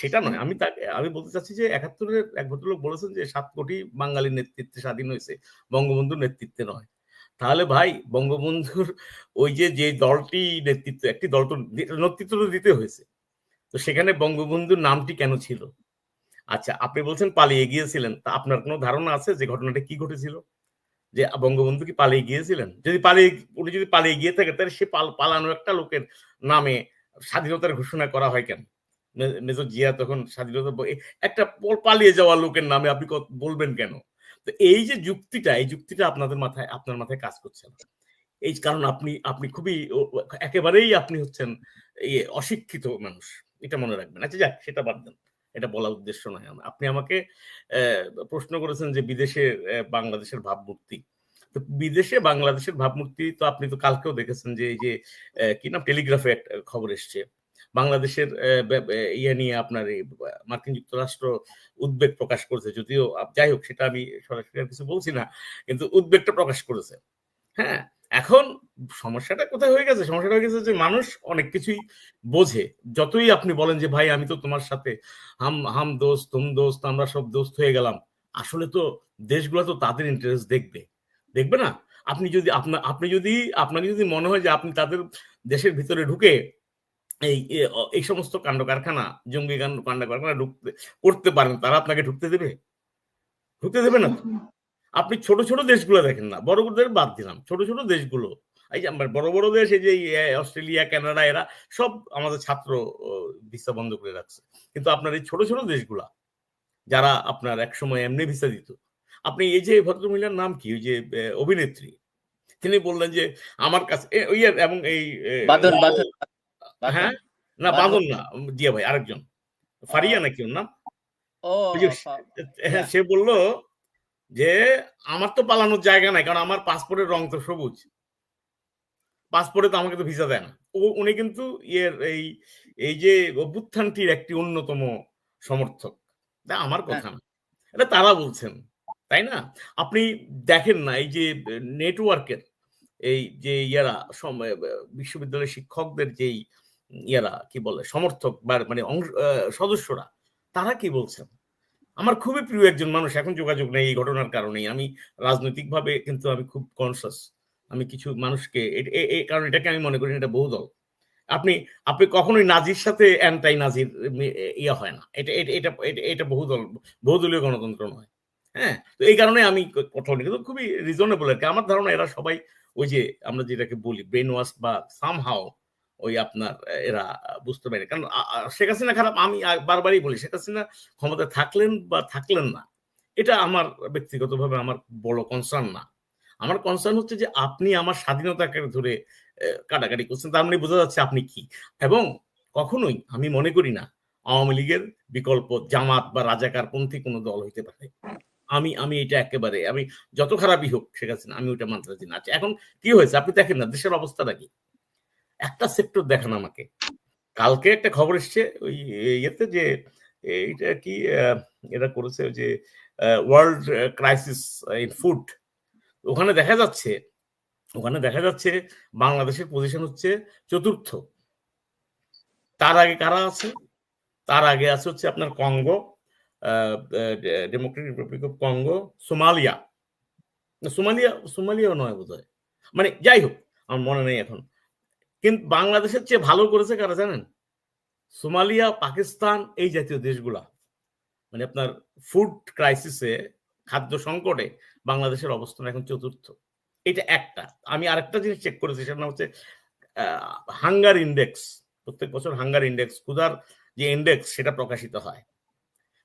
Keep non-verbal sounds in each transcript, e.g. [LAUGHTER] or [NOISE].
সেটা নয়। আমি তাকে, আমি বলতে চাচ্ছি যে একাত্তরের এক ভদ্রলোক বলেছেন যে সাত কোটি বাঙালির নেতৃত্বে স্বাধীন হয়েছে বঙ্গবন্ধুর নেতৃত্বে নয়। তাহলে ভাই, বঙ্গবন্ধুর ওই যে যে দলটি নেতৃত্ব, একটি দল তো নেতৃত্ব তো দিতে হয়েছে। তো সেখানে বঙ্গবন্ধুর নামটি কেন ছিল? আচ্ছা আপনি বলছেন পালিয়ে গিয়েছিলেন। তা আপনার কোনো ধারণা আছে যে ঘটনাটা কি ঘটেছিল? যে বঙ্গবন্ধু কি পালিয়ে গিয়েছিলেন? যদি পালিয়ে, উনি যদি পালিয়ে গিয়ে থাকে, তাহলে সে পালানো একটা লোকের নামে স্বাধীনতার ঘোষণা করা হয় কেন? মেজর জিয়া তখন স্বাধীনতা একটা পালিয়ে যাওয়া লোকের নামে আপনি বলবেন কেন? তো এই যে যুক্তিটা, এই যুক্তিটা আপনাদের মাথায়, আপনার মাথায় কাজ করছে না। এই কারণ আপনি আপনি খুবই একেবারেই আপনি হচ্ছেন এই অশিক্ষিত মানুষ। এটা মনে রাখবেন। আচ্ছা যাক, সেটা বাদ দেন। এটা বলা উদ্দেশ্য নয় আমার। আপনি আমাকে প্রশ্ন করেছেন যে বিদেশে বাংলাদেশের ভাবমূর্তি। তো বিদেশে বাংলাদেশের ভাবমূর্তি তো আপনি তো কালকেও দেখেছেন যে এই যে কি নাম? টেলিগ্রাফে একটা খবর এসছে। বাংলাদেশের ইয়ে নিয়ে আপনার মার্কিন যুক্তরাষ্ট্র উদ্বেগ প্রকাশ করেছে, যদিও যাই হোক, সেটা আমি সরাসরি কিছু বলছি না, কিন্তু উদ্বেগটা প্রকাশ করেছে। হ্যাঁ এখন সমস্যাটা কোথায় হয়ে গেছে? সমস্যাটা হয়ে গেছে যে মানুষ অনেক কিছুই বোঝে। যতই আপনি বলেন যে, ভাই, আমি তো তোমার সাথে হাম হাম দোস্ত, তুম দোস্ত, আমরা সব দোস্ত হয়ে গেলাম। আসলে তো দেশগুলো তো তাদের ইন্টারেস্ট দেখবে। দেখবে না? আপনি যদি আপনার আপনি যদি আপনাকে যদি মনে হয় যে আপনি তাদের দেশের ভিতরে ঢুকে এই এই সমস্ত কাণ্ড কারখানা জঙ্গি কাণ্ড কাণ্ড কারখানা ঢুকতে করতে পারেন তারা আপনাকে ঢুকতে দেবে? ঢুকতে দেবে না আপনি ছোট ছোট দেশগুলো দেখেন না বড় বড়দের বাদ দিলাম ছোট ছোট দেশগুলো এই যে বড় বড় দেশ এই যে অস্ট্রেলিয়া কানাডা এরা সব আমাদের ছাত্র ভিসা বন্ধ করে রাখছে কিন্তু আপনার এই ছোট ছোট দেশগুলা যারা আপনার এক সময় এমনি ভিসা দিত আপনি এই যে ভদ্রমহিলার নাম কি? ওই যে অভিনেত্রী তিনি বললেন যে আমার কাছে এবং এই হ্যাঁ? না না ভাই আরেকজন। ফারিয়া নাকি ওর নাম? হ্যাঁ, সে বলল যে আমার তো পালানোর জায়গা নাই কারণ আমার পাসপোর্টের রং তো সবুজ। পাসপোর্টে তো আমাকে তো ভিসা দেয় না। ও উনি কিন্তু ইয়ের এই এই যে অভ্যুত্থানটির একটি অন্যতম সমর্থক। আমার হ্যাঁ। কথা না। এটা তারা বলছেন তাই না? আপনি দেখেন না এই যে নেটওয়ার্কের এই যে ইয়ারা বিশ্ববিদ্যালয়ের শিক্ষকদের যেই ইয়ারা, কি বলে, সমর্থক বা মানে সদস্যরা, তারা কি বলছেন? আমার খুবই প্রিয় একজন মানুষ, এখন যোগাযোগ নেই এই ঘটনার কারণেই। আমি রাজনৈতিকভাবে কিন্তু আমি খুব কনসাস আমি কিছু মানুষকে কারণ এটাকে আমি মনে করি এটা বহুদল। আপনি আপনি কখনোই নাজির সাথে অ্যান্টাই নাজির ইয়ে হয় না। এটা এটা এটা বহুদল, বহুদলীয় গণতন্ত্র নয় হ্যাঁ? তো এই কারণে আমি বলি, কিন্তু খুবই রিজনেবল আর কি। আমার ধারণা এরা সবাই ওই যে আমরা যেটাকে বলি ব্রেন ওয়াশ বা সামহাও ওই আপনার এরা বুঝতে পারে কারণ শেখ হাসিনা খারাপ, আমি বারবারই বলি, শেখ হাসিনা ক্ষমতায় থাকলেন বা থাকলেন না, এটা আমার ব্যক্তিগতভাবে আমার বড় কনসার্ন না। আমার কনসার্ন হচ্ছে যে আপনি আমার স্বাধীনতাকে ধরে কাটাকাটি করছেন, তার মানে বোঝা যাচ্ছে আপনি কি। এবং কখনোই আমি মনে করি না, আওয়ামী লীগের বিকল্প জামাত বা রাজাকার পন্থী কোনো দল হইতে পারে। আমি আমি এটা একেবারে, আমি যত খারাপই হোক, শেখ হাসিনা, আমি ওইটা মানতে চাচ্ছি না। আচ্ছা এখন কি হয়েছে? আপনি দেখেন না, দেশের অবস্থাটা কি একটা সেক্টর দেখান আমাকে। কালকে একটা খবর এসছে ওই ইয়েতে যে, এইটা কি এটা করেছে যে ওয়ার্ল্ড ক্রাইসিস ইন ফুড ওখানে দেখা যাচ্ছে, ওখানে দেখা যাচ্ছে বাংলাদেশের পজিশন হচ্ছে চতুর্থ। তার আগে কারা আছে? তার আগে আছে হচ্ছে আপনার Congo Democratic Republic of Congo Somalia. Somalia, সোমালিয়াও নয় বোধ মানে যাই হোক, আমার মনে নেই এখন। কিন্তু বাংলাদেশের চেয়ে ভালো করেছে কারা জানেন? সোমালিয়া, পাকিস্তান, এই জাতীয় দেশগুলা। মানে আপনার ফুড ক্রাইসিসে খাদ্য সংকটে বাংলাদেশের অবস্থান এখন চতুর্থ। এটা একটা। আমি আরেকটা জিনিস চেক করেছি, সেটা হচ্ছে হাঙ্গার ইন্ডেক্স প্রত্যেক বছর হাঙ্গার ইন্ডেক্স ক্ষুধার যে ইন্ডেক্স সেটা প্রকাশিত হয়।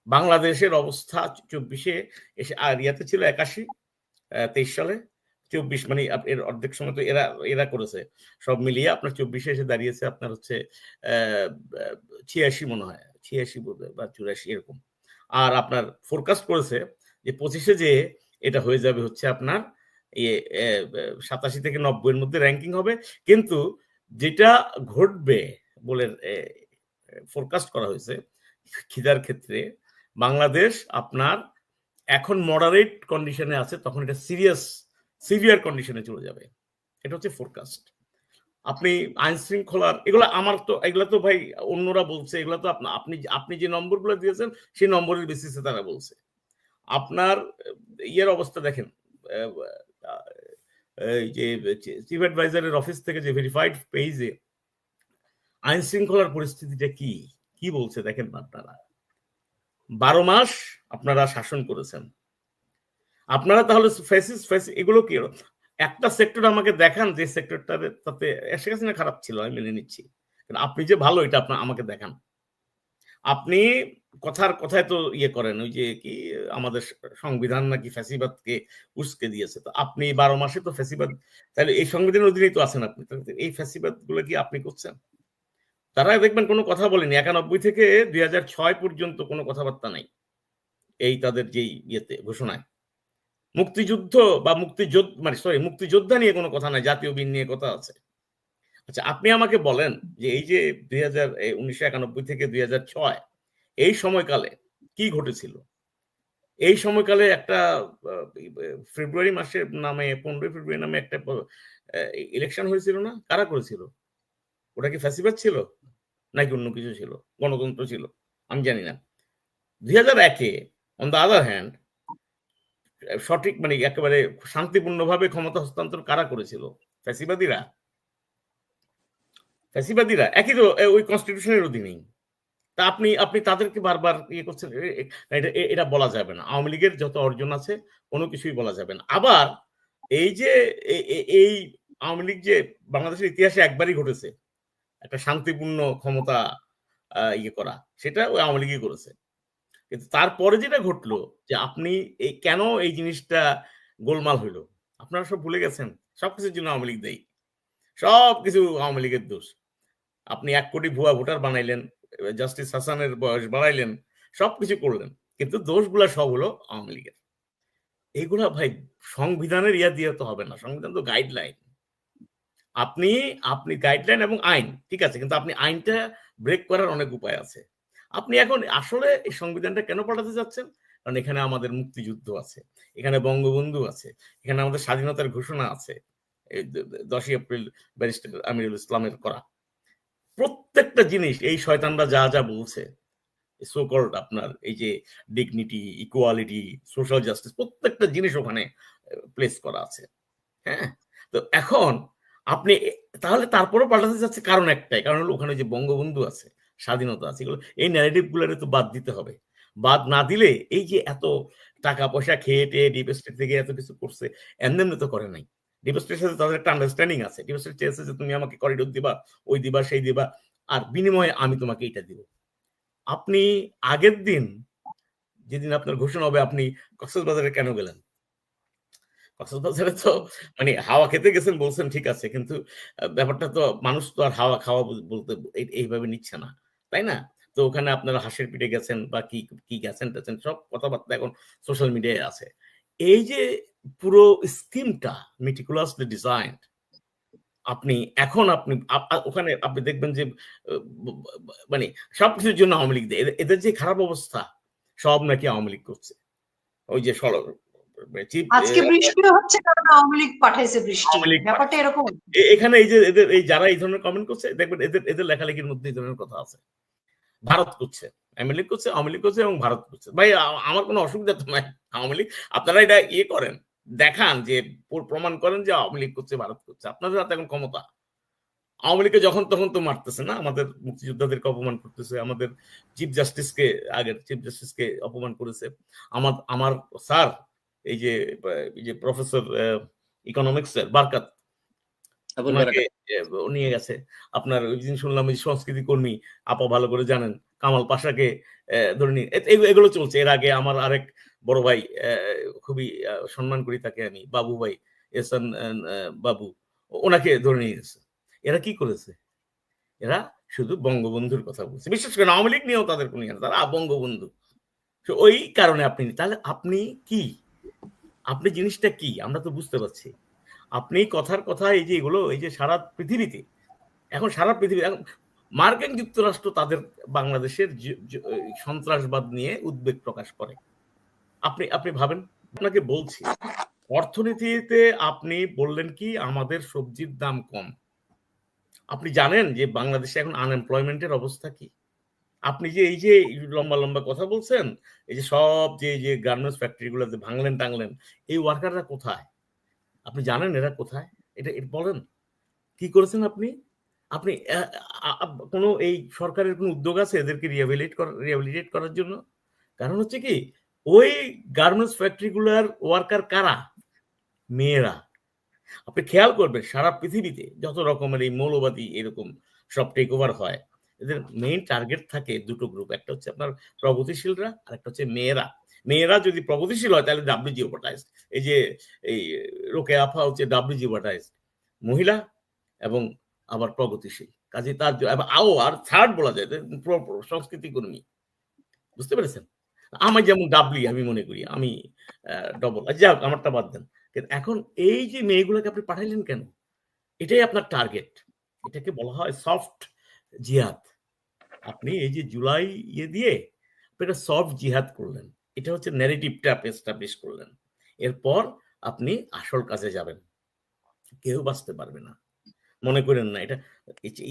বাংলাদেশের অবস্থা চব্বিশে এসে আর ইয়াতে ছিল একাশি তেইশ সালে। চব্বিশ মানে এর অর্ধেক সময় তো এরা এরা করেছে। সব মিলিয়ে আপনার চব্বিশে এসে দাঁড়িয়েছে আপনার হচ্ছে ছিয়াশি মনে হয়, ছিয়াশি বা চুরাশি এরকম। আর আপনার ফোরকাস্ট করেছে যে পঁচিশে যে এটা হয়ে যাবে হচ্ছে আপনার ইয়ে সাতাশি থেকে নব্বইয়ের মধ্যে র্যাঙ্কিং হবে। কিন্তু যেটা ঘটবে বলে ফোরকাস্ট করা হয়েছে, খিদার ক্ষেত্রে বাংলাদেশ আপনার এখন মডারেট কন্ডিশনে আছে, তখন এটা সিরিয়াস সিভিয়ার কন্ডিশনে চলে যাবে। এটা হচ্ছে ফোরকাস্ট আপনি আইন শৃঙ্খলার এগুলো আমার তো, এগুলো তো ভাই অন্যরা বলছে, এগুলো তো আপনি আপনি যে নম্বরগুলো দিয়েছেন, সেই নম্বরের বেসিসে তারা বলছে। আপনার ইয়ের অবস্থা দেখেন যে চিফ অ্যাডভাইজারের অফিস থেকে যে ভেরিফাইড পেজে আইন শৃঙ্খলার পরিস্থিতিটা কি? কি বলছে দেখেন আপনারা। বারো মাস আপনারা শাসন করেছেন। আপনারা তাহলে ফেসিস ফেসিস এগুলো কি? একটা সেক্টর আমাকে দেখান যে সেক্টরটাতে তাতে শেখ হাসিনা খারাপ ছিল, আমি মেনে নিচ্ছি। আপনি যে ভালো, এটা আপনার আমাকে দেখান। আপনি কথার কথায় তো ইয়ে করেন, ওই যে কি, আমাদের সংবিধান নাকি ফ্যাসিবাদকে উস্কে দিয়েছে। তো আপনি বারো মাসে তো ফ্যাসিবাদ, তাহলে এই সংবিধানের অধীনেই তো আছেন আপনি। এই ফ্যাসিবাদগুলো কি আপনি করছেন? তারা দেখবেন কোনো কথা বলেনি, একানব্বই থেকে দুই পর্যন্ত কোনো কথাবার্তা নাই। এই তাদের যেই ইয়েতে, ঘোষণায়। মুক্তিযুদ্ধ বা মুক্তিযোদ্ধ মানে সরি মুক্তিযোদ্ধা নিয়ে কোনো কথা নাই জাতীয় বিন নিয়ে কথা আছে। আচ্ছা আপনি আমাকে বলেন যে এই যে দুই হাজার উনিশশো একানব্বই থেকে দুই হাজার ছয়, এই সময়কালে কি ঘটেছিল? এই সময়কালে একটা ফেব্রুয়ারি মাসের নামে, পনেরোই ফেব্রুয়ারি নামে একটা ইলেকশন হয়েছিল না? কারা করেছিল? ওটা কি ফ্যাসিবাদ ছিল? নাকি অন্য কিছু ছিল? গণতন্ত্র ছিল? আমি জানি না। দুই হাজার একে অন দ্য আদার হ্যান্ড সঠিক মানে একেবারে শান্তিপূর্ণভাবে ক্ষমতা হস্তান্তর কারা করেছিল? ফ্যাসিবাদীরা? ফ্যাসিবাদীরা? একই তো ওই কনস্টিটিউশনের অধীনেই। তা আপনি আপনি তাদেরকে বারবার ইয়ে করছেন এটা এটা বলা যাবে না। আওয়ামী লীগের যত অর্জন আছে, কোনো কিছুই বলা যাবে না। আবার এই যে এই আওয়ামী লীগ যে বাংলাদেশের ইতিহাসে একবারই ঘটেছে, একটা শান্তিপূর্ণ ক্ষমতা ইয়ে করা, সেটা ওই আওয়ামী লীগই করেছে। কিন্তু তারপরে যেটা ঘটলো যে আপনি এই কেন এই জিনিসটা গোলমাল হইল? আপনারা সব ভুলে গেছেন। সবকিছুর জন্য আওয়ামী লীগ দেয়। সব কিছু আওয়ামী লীগের দোষ। আপনি এক কোটি ভুয়া ভোটার বানাইলেন জাস্টিস হাসানের বয়স বাড়াইলেন, সবকিছু করলেন। কিন্তু দোষগুলা সব হলো আওয়ামী লীগের। এইগুলা ভাই সংবিধানের ইয়া দিয়ে তো হবে না। সংবিধান তো গাইডলাইন আপনি আপনি গাইডলাইন এবং আইন, ঠিক আছে? কিন্তু আপনি আইনটা ব্রেক করার অনেক উপায় আছে। আপনি এখন আসলে এই সংবিধানটা কেন পাঠাতে যাচ্ছেন? কারণ এখানে আমাদের মুক্তিযুদ্ধ আছে, এখানে বঙ্গবন্ধু আছে, এখানে আমাদের স্বাধীনতার ঘোষণা আছে দশই এপ্রিল ব্যারিস্টার আমিরুল ইসলামের করা। প্রত্যেকটা জিনিস, এই শয়তানরা যা যা বলছে সোকল্ড আপনার এই যে ডিগনিটি ইকুয়ালিটি সোশ্যাল জাস্টিস প্রত্যেকটা জিনিস ওখানে প্লেস করা আছে হ্যাঁ? তো এখন আপনি তাহলে তারপরেও পাল্টাতে যাচ্ছে কারণ একটাই, কারণ হলো ওখানে যে বঙ্গবন্ধু আছে স্বাধীনতা আছে। এগুলো, এই ন্যারেটিভ গুলোরে তো বাদ দিতে হবে। বাদ না দিলে এই যে এত টাকা পয়সা খেয়ে টেয়ে ডিপ থেকে এত কিছু করছে এমনি তো করে নাই। ডিপ সাথে তাদের একটা আন্ডারস্ট্যান্ডিং আছে। ডিপ চেয়েছে যে, তুমি আমাকে করিডোর দিবা, ওই দিবা, সেই দিবা, আর বিনিময়ে আমি তোমাকে এটা দিব। আপনি আগের দিন, যেদিন আপনার ঘোষণা হবে, আপনি কক্সবাজারে কেন গেলেন? কক্সবাজারে তো মানে হাওয়া খেতে গেছেন বলছেন, ঠিক আছে, কিন্তু ব্যাপারটা তো মানুষ তো আর হাওয়া খাওয়া বলতে এইভাবে নিচ্ছে না। তাই না? তো ওখানে আপনারা হাঁসের পিঠে গেছেন বা কি কি গেছেন টেছেন সব কথাবার্তা এখন সোশ্যাল মিডিয়ায় আছে। এই যে পুরো স্কিমটা মিটিকুলাসলি ডিজাইন আপনি এখন আপনি ওখানে আপনি দেখবেন যে মানে সবকিছুর জন্য আওয়ামী লীগ দেয়। এদের- যে খারাপ অবস্থা সব নাকি আওয়ামী লীগ করছে। ওই যে সড়ক আজকে বৃষ্টি হচ্ছে কারণ আওয়ামী লীগ পাঠাইছে বৃষ্টি। ব্যাপারটা এরকম। এখানে এই যে এদের এই যারা এই ধরনের কমেন্ট করছে দেখবেন এদের এদের লেখালেখির মধ্যে এই ধরনের কথা আছে। ভারত করছে, আওয়ামী লীগ করছে, আওয়ামী লীগ করছে এবং ভারত করছে। ভাই আমার কোনো অসুবিধা তো নাই। আওয়ামী লীগ, আপনারা এটা ইয়ে করেন, দেখান যে প্রমাণ করেন যে আওয়ামী লীগ করছে, ভারত করছে। আপনাদের হাতে এখন ক্ষমতা। আওয়ামী লীগকে যখন তখন তো মারতেছে না? আমাদের মুক্তিযোদ্ধাদেরকে অপমান করতেছে, আমাদের চিফ জাস্টিসকে আগের চিফ জাস্টিসকে অপমান করেছে। আমার আমার স্যার, এই যে এই যে প্রফেসর ইকোনমিক্স এর বারকাত আবুল ওনাকে বারাকাত। এ, ও নিয়ে গেছে। আপনার ওই দিন শুনলাম ওই সংস্কৃতি কর্মী আপা ভালো করে জানেন কামাল পাশাকে ধরে নিয়ে এগুলো- চলছে। এর আগে আমার আরেক বড় ভাই খুবই সম্মান করি তাকে আমি বাবু ভাই এসান বাবু ওনাকে ধরে নিয়ে গেছে। এরা কি করেছে? এরা শুধু বঙ্গবন্ধুর কথা বলছে। বিশেষ করে আওয়ামী লীগ নিয়েও তাদের কোনো ইয়ে তারা বঙ্গবন্ধু। তো ওই কারণে আপনি তাহলে আপনি কি? আপনি জিনিসটা কি? আমরা তো বুঝতে পারছি। আপনি কথার কথা এই যে এগুলো, এই যে সারা পৃথিবীতে, এখন সারা পৃথিবী, এখন মার্কিন যুক্তরাষ্ট্র তাদের বাংলাদেশের সন্ত্রাসবাদ নিয়ে উদ্বেগ প্রকাশ করে। আপনি আপনি ভাবেন? আপনাকে বলছি, অর্থনীতিতে আপনি বললেন কি, আমাদের সবজির দাম কম। আপনি জানেন যে বাংলাদেশে এখন আনএমপ্লয়মেন্টের অবস্থা কি? আপনি যে এই যে লম্বা লম্বা কথা বলছেন, এই যে সব যে যে গার্মেন্টস ফ্যাক্টরিগুলোতে ভাঙলেন টাঙলেন এই ওয়ার্কাররা কোথায়? আপনি জানেন এরা কোথায়? এটা বলেন। কি করেছেন আপনি? আপনি কোনো এই সরকারের কোনো উদ্যোগ আছে এদেরকে রিহ্যাবিলিট রিহ্যাবিলিটেট করার জন্য? কারণ হচ্ছে কি, ওই গার্মেন্টস ফ্যাক্টরিগুলোর ওয়ার্কার কারা? মেয়েরা। আপনি খেয়াল করবেন, সারা পৃথিবীতে যত রকমের এই মৌলবাদী এরকম সব টেক ওভার হয়, এদের মেইন টার্গেট থাকে দুটো গ্রুপ একটা হচ্ছে আপনার প্রগতিশীলরা আর একটা হচ্ছে মেয়েরা। মেয়েরা যদি প্রগতিশীল হয়, তাহলে ডাব্লিউ জিওপাটাইজ এই যে, এই রোকে আফা হচ্ছে ডাব্লিউ জিওপাটাইজ মহিলা এবং আবার প্রগতিশীল। কাজে তার আও, আর থার্ড বলা যায়, যে সংস্কৃতি কর্মী বুঝতে পেরেছেন? আমার যেমন ডাবলি আমি মনে করি, আমি ডবল হোক আমারটা বাদ দেন। এখন এই যে মেয়েগুলোকে আপনি পাঠাইলেন কেন? এটাই আপনার টার্গেট এটাকে বলা হয় সফট জিহাদ। আপনি এই যে জুলাই ইয়ে দিয়ে এটা সফট জিহাদ করলেন। এটা হচ্ছে ন্যারেটিভটা আপনি এস্টাবলিশ করলেন। এরপর আপনি আসল কাজে যাবেন। কেউ বাঁচতে পারবে না। মনে করেন না, এটা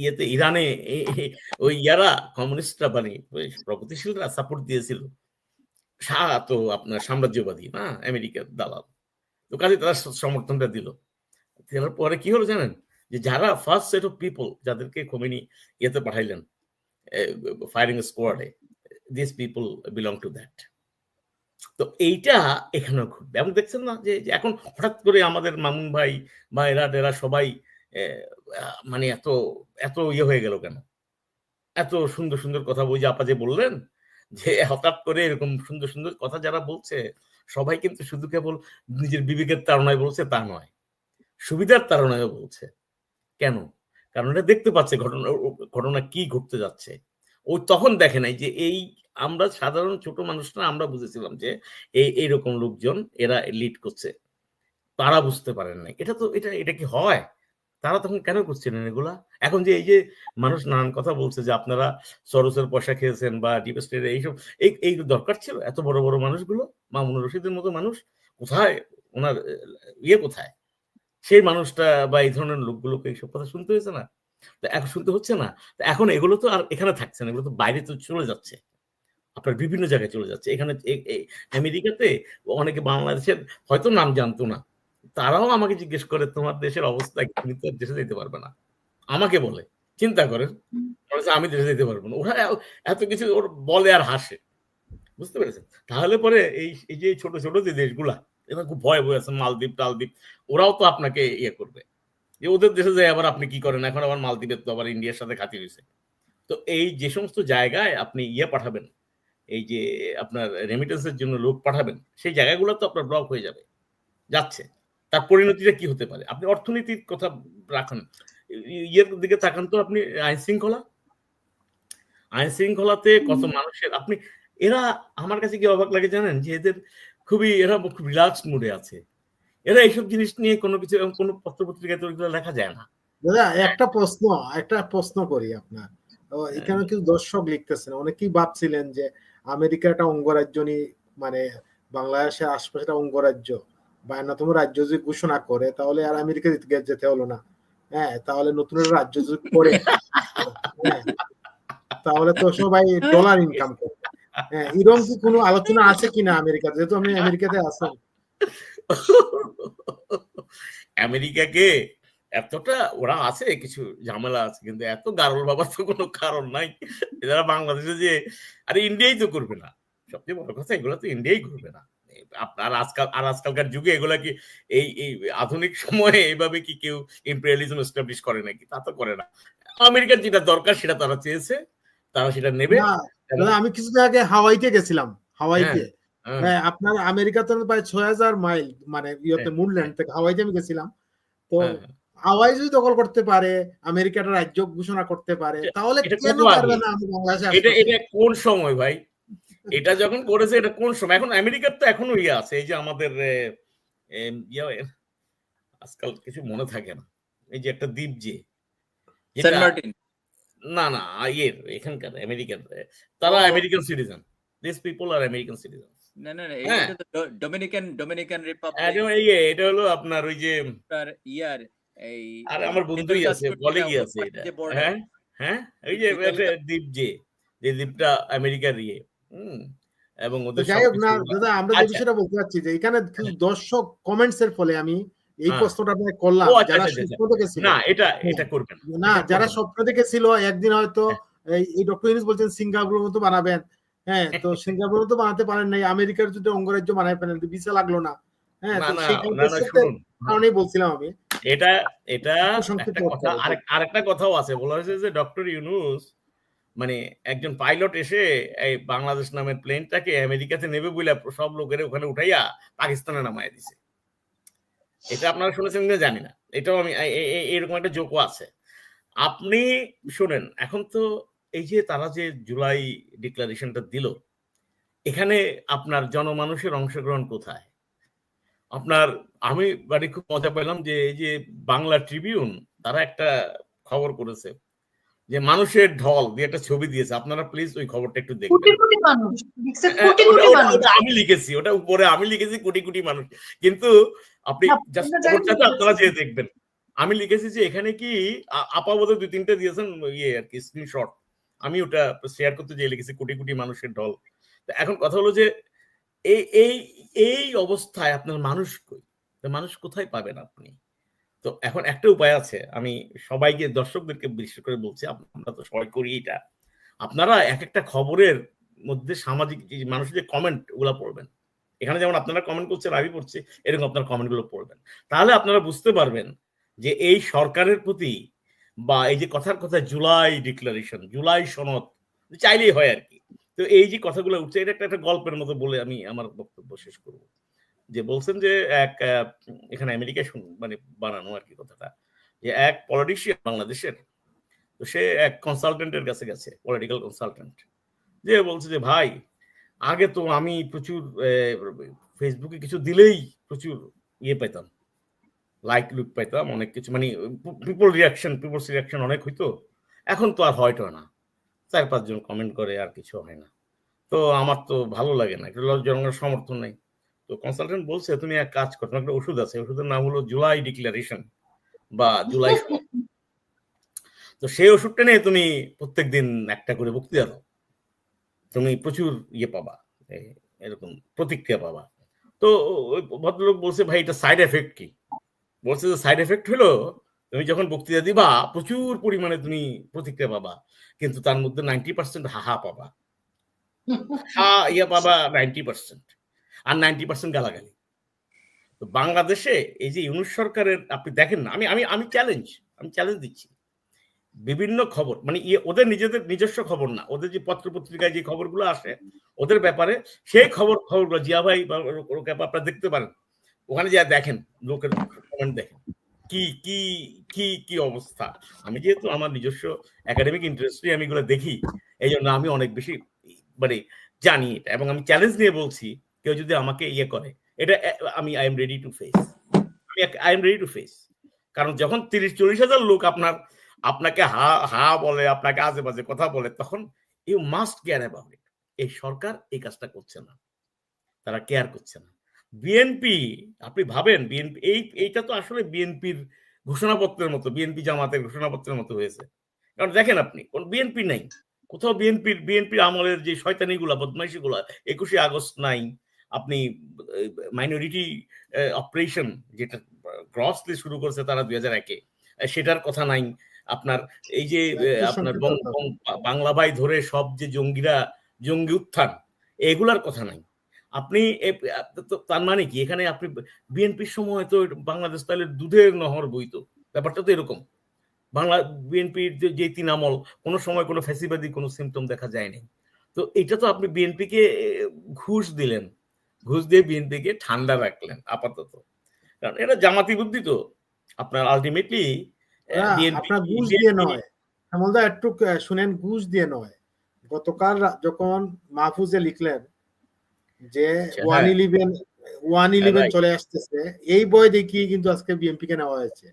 ইয়েতে ইরানে ওই ইয়ারা কমিউনিস্টরা মানে প্রগতিশীলরা সাপোর্ট দিয়েছিল। শাহ তো আপনার সাম্রাজ্যবাদী, না? আমেরিকার দালাল। তো কাজে তারা সমর্থনটা দিল। দেওয়ার পরে কি হলো জানেন? যে যারা ফার্স্ট সেট অফ পিপল যাদেরকে খোমেনি ইয়েতে পাঠাইলেন ফায়ারিং স্কোয়াডে this people belong to that তো এইটা এখানেও ঘটবে। এবং দেখছেন না যে এখন হঠাৎ করে আমাদের মামুন ভাই বা এরা এরা সবাই মানে এত এত ইয়ে হয়ে গেল কেন? এত সুন্দর সুন্দর কথা বই যে আপা যে বললেন, যে হঠাৎ করে এরকম সুন্দর সুন্দর কথা যারা বলছে, সবাই কিন্তু শুধু কেবল নিজের বিবেকের তাড়নায় বলছে তা নয়, সুবিধার তাড়নায় বলছে। কেন? কারণ এটা দেখতে পাচ্ছে ঘটনা ঘটনা কি ঘটতে যাচ্ছে। ও তখন দেখে নাই যে এই আমরা সাধারণ ছোট মানুষরা আমরা বুঝেছিলাম যে এই এইরকম লোকজন এরা লিড করছে। তারা বুঝতে পারেন নাই। এটা তো, এটা এটা কি হয়? তারা তখন কেন করছিলেন এগুলা? এখন যে এই যে মানুষ নানান কথা বলছে যে আপনারা সরসের পয়সা খেয়েছেন বা ডিপ স্টেটের এইসব, এই এই দরকার ছিল? এত বড় বড় মানুষগুলো? মামুনুর রশিদের মতো মানুষ? কোথায় ওনার ইয়ে কোথায়? সেই মানুষটা বা এই ধরনের লোকগুলোকে এইসব কথা শুনতে হয়েছে না? তো এখন শুনতে হচ্ছে না? এখন এগুলো তো আর এখানে থাকছে না, এগুলো তো বাইরে তো চলে যাচ্ছে। আপনার বিভিন্ন জায়গায় চলে যাচ্ছে। এখানে আমেরিকাতে অনেকে বাংলাদেশের হয়তো নাম জানতো না। তারাও আমাকে জিজ্ঞেস করে, তোমার দেশের অবস্থা দেশে যেতে পারবে না। আমাকে বলে, চিন্তা করেন আমি দেশে যেতে পারব না। ওরা এত কিছু ওর বলে আর হাসে। বুঝতে পেরেছেন? তাহলে পরে এই এই যে ছোট ছোট যে দেশগুলা, এরা খুব ভয় ভয় আছে, মালদ্বীপ, টালদ্বীপ, ওরাও তো আপনাকে ইয়ে করবে। যে ওদের দেশে যায় আবার আপনি কি করেন? এখন আবার মালদ্বীপের তো আবার ইন্ডিয়ার সাথে খাতি হয়েছে তো এই যে সমস্ত জায়গায় আপনি ইয়ে পাঠাবেন এই যে আপনার রেমিটেন্সের জন্য লোক পাঠাবেন সেই জায়গাগুলো তো আপনার ব্লক হয়ে যাবে যাচ্ছে। তার পরিণতিটা কি হতে পারে? আপনি অর্থনীতির কথা রাখেন। ইয়ের দিকে তাকান তো আপনি আইন শৃঙ্খলা। আইন শৃঙ্খলাতে কত মানুষের আপনি এরা আমার কাছে কি অবাক লাগে জানেন? যে এদের খুবই এরা খুব রিল্যাক্স মুডে আছে। এরা এইসব জিনিস নিয়ে কোনো কিছু এরকম কোনো পত্র পত্রিকাতে ওইগুলো লেখা যায় না। দাদা একটা প্রশ্ন একটা প্রশ্ন করি আপনার। এখানে কিছু দর্শক লিখতেছেন। অনেকেই ভাবছিলেন যে আমেরিকা একটা অঙ্গরাজ্য নি মানে বাংলাদেশের আশপাশে একটা অঙ্গরাজ্য বা অন্যতম রাজ্য যদি ঘোষণা করে তাহলে আর আমেরিকা যেতে- হলো না। হ্যাঁ তাহলে নতুন রাজ্য যদি করে হ্যাঁ, তাহলে তো সবাই ডলার ইনকাম করবে। হ্যাঁ এরকম কি কোনো আলোচনা আছে কিনা আমেরিকাতে যেহেতু আমি আমেরিকাতে আছেন আমেরিকাকে এতটা ওরা আছে কিছু ঝামেলা আছে কিন্তু এত গারল বাবার তো কোনো কারণ নাই। যারা বাংলাদেশে যে আরে ইন্ডিয়াই তো করবে না। সবচেয়ে বড় কথা এগুলো তো ইন্ডিয়াই করবে না। আপনার আজকাল আর আজকালকার যুগে এগুলা কি এই এই আধুনিক সময়ে এইভাবে কি কেউ ইম্পেরিয়ালিজম এস্টাবলিশ করে নাকি? তা তো করে না। আমেরিকার যেটা দরকার সেটা তারা চেয়েছে তারা সেটা নেবে। আমি কিছুদিন আগে হাওয়াইতে গেছিলাম হাওয়াইতে। হ্যাঁ, হ্যাঁ। আপনার আমেরিকা তো প্রায় ছয় হাজার মাইল মানে ইয়েতে মুনল্যান্ড থেকে হাওয়াইতে আমি গেছিলাম। তো হ্যাঁ। হাওয়াই যদি দখল করতে পারে আমেরিকা একটা রাজ্য ঘোষণা করতে পারে তাহলে কেন পারবে না আমি বাংলাদেশে এটা এটা কোন সময় ভাই? এটা যখন করেছে এটা কোন সময়? এখন আমেরিকার তো এখনও ইয়ে আছে এই যে আমাদের ইয়ে, আজকাল কিছু মনে থাকে না। এই যে একটা দ্বীপ যে না না ইয়ের এখানকার আমেরিকান তারা আমেরিকান সিটিজেন। দিস পিপল আর আমেরিকান সিটিজেন না না না। এটা তো ডোমিনিকান ডোমিনিকান রিপাবলিক এটা হলো আপনার ওই যে ইয়ার। এই আর আমার বন্ধুই আছে বলে কি আছে এটা। হ্যাঁ? হ্যাঁ? এই যে [LAUGHS] দ্বীপ যে যে দ্বীপটা আমেরিকার ইয়ে হুম? এবং ওদের যাই হোক না দাদা আমরা যে আচ্ছা। বিষয়টা বলতে চাচ্ছি যে এখানে দর্শক কমেন্টস এর ফলে আমি এই হ্যাঁ। প্রশ্নটা আপনাকে করলাম আচ্ছা, যারা আচ্ছা। স্বপ্ন দেখেছিল না এটা এটা করবেন। না যারা। স্বপ্ন দেখেছিল একদিন হয়তো এই এই ডক্টর ইউনুস বলছেন সিঙ্গাপুরের মতো বানাবেন। হ্যাঁ তো [LAUGHS] সিঙ্গাপুর মতো বানাতে পারেন নাই আমেরিকার যদি অঙ্গরাজ্য বানাই ফেলেন তো ভিসা লাগল না। হ্যাঁ না তো সেই না না শুনুন। কারণেই বলছিলাম আমি। এটা এটা একটা কথা আরেকটা কথাও আছে। বলা হয়েছে যে ডক্টর ইউনুস মানে একজন পাইলট এসে এই বাংলাদেশ নামের প্লেনটাকে আমেরিকাতে নেবে বলে সব লোকের ওখানে উঠাইয়া পাকিস্তানে নামায় দিছে। এটা আপনারা শুনেছেন কিনা জানি না। এটাও আমি এরকম একটা জোকও আছে। আপনি শুনেন এখন তো এই যে তারা যে জুলাই ডিক্লারেশনটা দিল এখানে আপনার জনমানুষের অংশগ্রহণ কোথায়? আপনার আমি মানে খুব মজা পেলাম যে এই যে বাংলা ট্রিবিউন তারা একটা খবর করেছে যে মানুষের ঢল দিয়ে একটা ছবি দিয়েছে। আপনারা প্লিজ ওই খবরটা একটু দেখবেন। হ্যাঁ, আমি লিখেছি ওটা উপরে আমি লিখেছি কোটি কোটি মানুষ। কিন্তু আপনি না। আপনারা যে দেখবেন। আমি লিখেছি যে এখানে কি আ- আপা বোধহয় দুই তিনটে দিয়েছেন ইয়ে আর কি স্ক্রিনশট আমি ওটা শেয়ার করতে যে লিখেছি কোটি কোটি মানুষের ঢল। এখন কথা হলো যে এই এই এই অবস্থায় আপনার মানুষ কই? মানুষ কোথায় পাবেন আপনি? তো এখন একটা উপায় আছে। আমি সবাইকে, দর্শকদেরকে বিশেষ করে বলছি, আমরা তো সবাই করি এটা। আপনারা এক একটা খবরের মধ্যে সামাজিক মানুষের যে কমেন্ট ওগুলো পড়বেন। এখানে যেমন আপনারা কমেন্ট করছেন, আমি পড়ছি, এরকম আপনারা কমেন্টগুলো পড়বেন। তাহলে আপনারা বুঝতে পারবেন যে এই সরকারের প্রতি বা এই যে কথার কথা, জুলাই ডিক্লারেশন জুলাই সনদ, চাইলেই হয় আর কি। তো এই যে কথাগুলো উঠছে, এটা একটা গল্পের মতো বলে আমি আমার বক্তব্য শেষ করব। যে বলছেন যে এক এখানে আমেরিকায় শুন- মানে বানানো আর কি কথাটা। যে এক পলিটিশিয়ান বাংলাদেশের, তো সে এক কনসালটেন্টের কাছে গেছে পলিটিক্যাল কনসালটেন্ট যে বলছে যে, ভাই, আগে তো আমি প্রচুর ফেসবুকে কিছু দিলেই প্রচুর ইয়ে পেতাম লাইক লুক পাইতাম, অনেক কিছু মানে পিপল রিয়াকশন পিপলস রিয়াকশন অনেক হইতো। এখন তো আর হয়তো না। চার পাঁচজন কমেন্ট করে আর কিছু হয় না। তো আমার তো ভালো লাগে না জনগণের সমর্থন নেই। তো কনসালটেন্ট বলছে তুমি এক কাজ করো তোমার একটা ওষুধ আছে ওষুধের নাম হলো জুলাই ডিক্লারেশন বা জুলাই [LAUGHS] তো সেই ওষুধটা নিয়ে তুমি প্রত্যেকদিন একটা করে বক্তৃতা দাও। তুমি প্রচুর ইয়ে পাবা এরকম প্রতিক্রিয়া পাবা। তো ওই ভদ্রলোক বলছে ভাই এটা সাইড এফেক্ট কি? বলছে যে সাইড এফেক্ট হলো তুমি যখন বক্তৃতা দিবা, প্রচুর পরিমাণে তুমি প্রতিক্রিয়া পাবা। কিন্তু তার মধ্যে নাইনটি পার্সেন্ট হাহা পাবা। হা ইয়া পাবা নাইনটি পার্সেন্ট আর নাইনটি পার্সেন্ট গালাগালি। তো বাংলাদেশে এই যে ইউনুস সরকারের, আপনি দেখেন না, আমি আমি আমি চ্যালেঞ্জ আমি চ্যালেঞ্জ দিচ্ছি। বিভিন্ন খবর মানে ইয়ে ওদের নিজেদের নিজস্ব খবর না। ওদের যে পত্র পত্রিকায় যে খবরগুলো আসে, ওদের ব্যাপারে সেই খবর, খবরগুলো জিয়া ভাই আপনারা দেখতে পারেন। ওখানে যা দেখেন, লোকের কমেন্ট দেখেন। কি কি কি কি অবস্থা? আমি যেহেতু আমার নিজস্ব একাডেমিক ইন্টারেস্টে আমি এগুলো দেখি এই জন্য আমি অনেক বেশি মানে জানি এটা। এবং আমি চ্যালেঞ্জ নিয়ে বলছি, কেউ যদি আমাকে ইয়ে করে, এটা আমি I am ready to face আমি I am ready to face কারণ যখন তিরিশ, চল্লিশ হাজার লোক আপনার, আপনাকে হা হা বলে, আপনাকে আজে বাজে কথা বলে, তখন you must care about it এই সরকার এই কাজটা করছে না। তারা কেয়ার করছে না। বিএনপি আপনি ভাবেন বিএনপি এই এইটা তো আসলে বিএনপির ঘোষণাপত্রের মতো বিএনপি জামাতের ঘোষণাপত্রের মতো হয়েছে। কারণ দেখেন আপনি কোন বিএনপি নাই। কোথাও বিএনপির বিএনপির আমলের যে শয়তানিগুলা বদমাইশিগুলা একুশে আগস্ট নাই আপনি মাইনরিটি অপারেশন যেটা গ্রসলি শুরু করেছে তারা দুই হাজার একে সেটার কথা নাই। আপনার এই যে আপনার বাংলা ভাই ধরে সব যে জঙ্গিরা জঙ্গি উত্থান এগুলার কথা নাই। আপনি তার মানে কি? এখানে আপনি বিএনপির সময় তো বাংলাদেশ তাহলে দুধের নহর বইতো। ব্যাপারটা তো এরকম। বাংলা বিএনপির যে তিন আমল কোনো সময় কোনো ফ্যাসিবাদী কোনো সিমটম দেখা যায়নি তো এটা তো আপনি বিএনপিকে ঘুষ দিলেন। ঘুষ দিয়ে বিএনপিকে ঠান্ডা রাখলেন আপাতত। কারণ এটা জামাতি বুদ্ধি তো। আপনার আলটিমেটলি আপনার ঘুষ দিয়ে নয়। শ্যামলদা একটু শুনেন ঘুষ দিয়ে নয়। গতকাল যখন মাহফুজে লিখলেন যে ওয়ান। ইলেভেন ওয়ান ইলেভেন চলে আসতেছে। এই বই দেখিয়ে কিন্তু আজকে বিএনপি কে নেওয়া হয়েছে।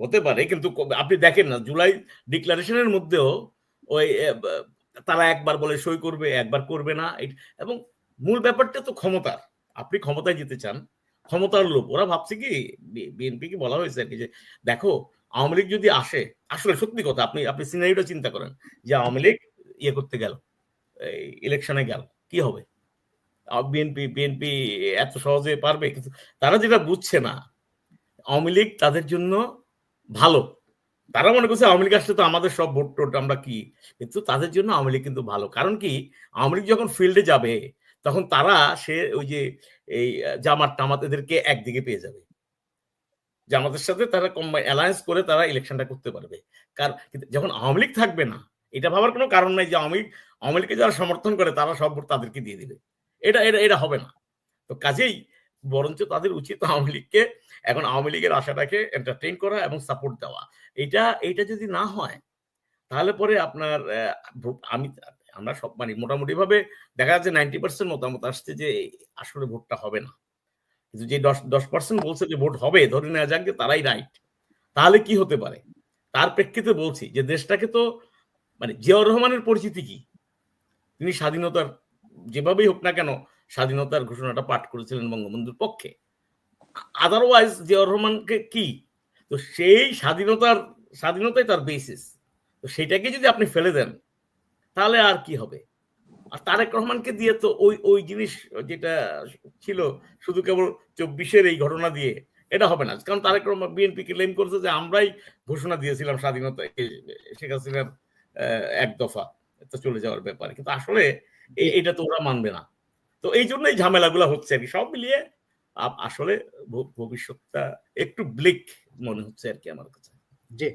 হতে পারে কিন্তু আপনি দেখেন না জুলাই ডিক্লারেশনের মধ্যেও ওই তারা একবার বলে সই করবে একবার করবে না। এবং মূল ব্যাপারটা তো ক্ষমতার। আপনি ক্ষমতায় যেতে চান ক্ষমতার লোভ। ওরা ভাবছে কি বিএনপি কি বলা হয়েছে আর কি যে দেখো আওয়ামী লীগ যদি আসে আসলে সত্যি কথা আপনি আপনি সিনারিটা চিন্তা করেন যে আওয়ামী লীগ ইয়ে করতে গেল ইলেকশনে গেল। কি হবে? বিএনপি বিএনপি এত সহজে পারবে? কিন্তু তারা যেটা বুঝছে না, আওয়ামী লীগ তাদের জন্য ভালো। তারা মনে করছে আওয়ামী লীগ আসলে তো আমাদের সব ভোট টোট আমরা কি? কিন্তু তাদের জন্য আওয়ামী লীগ কিন্তু ভালো। কারণ কি? আওয়ামী লীগ যখন ফিল্ডে যাবে, তখন তারা সে ওই যে এই জামাত টামাত এদেরকে একদিকে পেয়ে যাবে। জামাতের সাথে তারা অ্যালায়েন্স করে তারা ইলেকশনটা করতে পারবে। কিন্তু যখন আওয়ামী লীগ থাকবে না এটা ভাবার কোনো কারণ নাই যে আওয়ামী লীগকে যারা সমর্থন করে তারা সব ভোট তাদেরকে দিয়ে দিবে। এটা এটা এটা হবে না। তো কাজেই বরঞ্চ তাদের উচিত আওয়ামী লীগকে এখন আওয়ামী লীগের আশাটাকে এন্টারটেইন করা এবং সাপোর্ট দেওয়া। এটা এইটা যদি না হয়, তাহলে পরে আপনার আমি, আমরা সব মানে মোটামুটি ভাবে দেখা যাচ্ছে নাইনটি পার্সেন্ট মতামত আসছে যে আসলে ভোটটা হবে না। কিন্তু যে দশ দশ পার্সেন্ট বলছে যে ভোট হবে, ধরে নেওয়া যাক যে তারাই রাইট তাহলে কি হতে পারে? তার প্রেক্ষিতে বলছি যে দেশটাকে তো মানে জিয়াউর রহমানের পরিচিতি কি? তিনি স্বাধীনতার, যেভাবেই হোক না কেন, স্বাধীনতার ঘোষণাটা পাঠ করেছিলেন বঙ্গবন্ধুর পক্ষে। আদারওয়াইজ জিয়াউর রহমানকে কি? তো সেই স্বাধীনতার, স্বাধীনতাই তার বেসিস তো সেটাকে যদি আপনি ফেলে দেন, তাহলে আর কি হবে? আর তারেক রহমানকে দিয়ে তো ওই ওই জিনিস যেটা ছিল, শুধু কেবল চব্বিশের এই ঘটনা দিয়ে, এটা হবে না। কারণ তারেক রহমান, বিএনপি ক্লেম করছে যে আমরাই ঘোষণা দিয়েছিলাম স্বাধীনতা শেখ হাসিনার এক দফা তো চলে যাওয়ার ব্যাপারে। কিন্তু আসলে এটা তো ওরা মানবে না। তো এই জন্যই ঝামেলাগুলো হচ্ছে আর কি। সব মিলিয়ে আসলে ভবিষ্যৎটা একটু ব্লিক মনে হচ্ছে আর কি আমার কাছে। জি।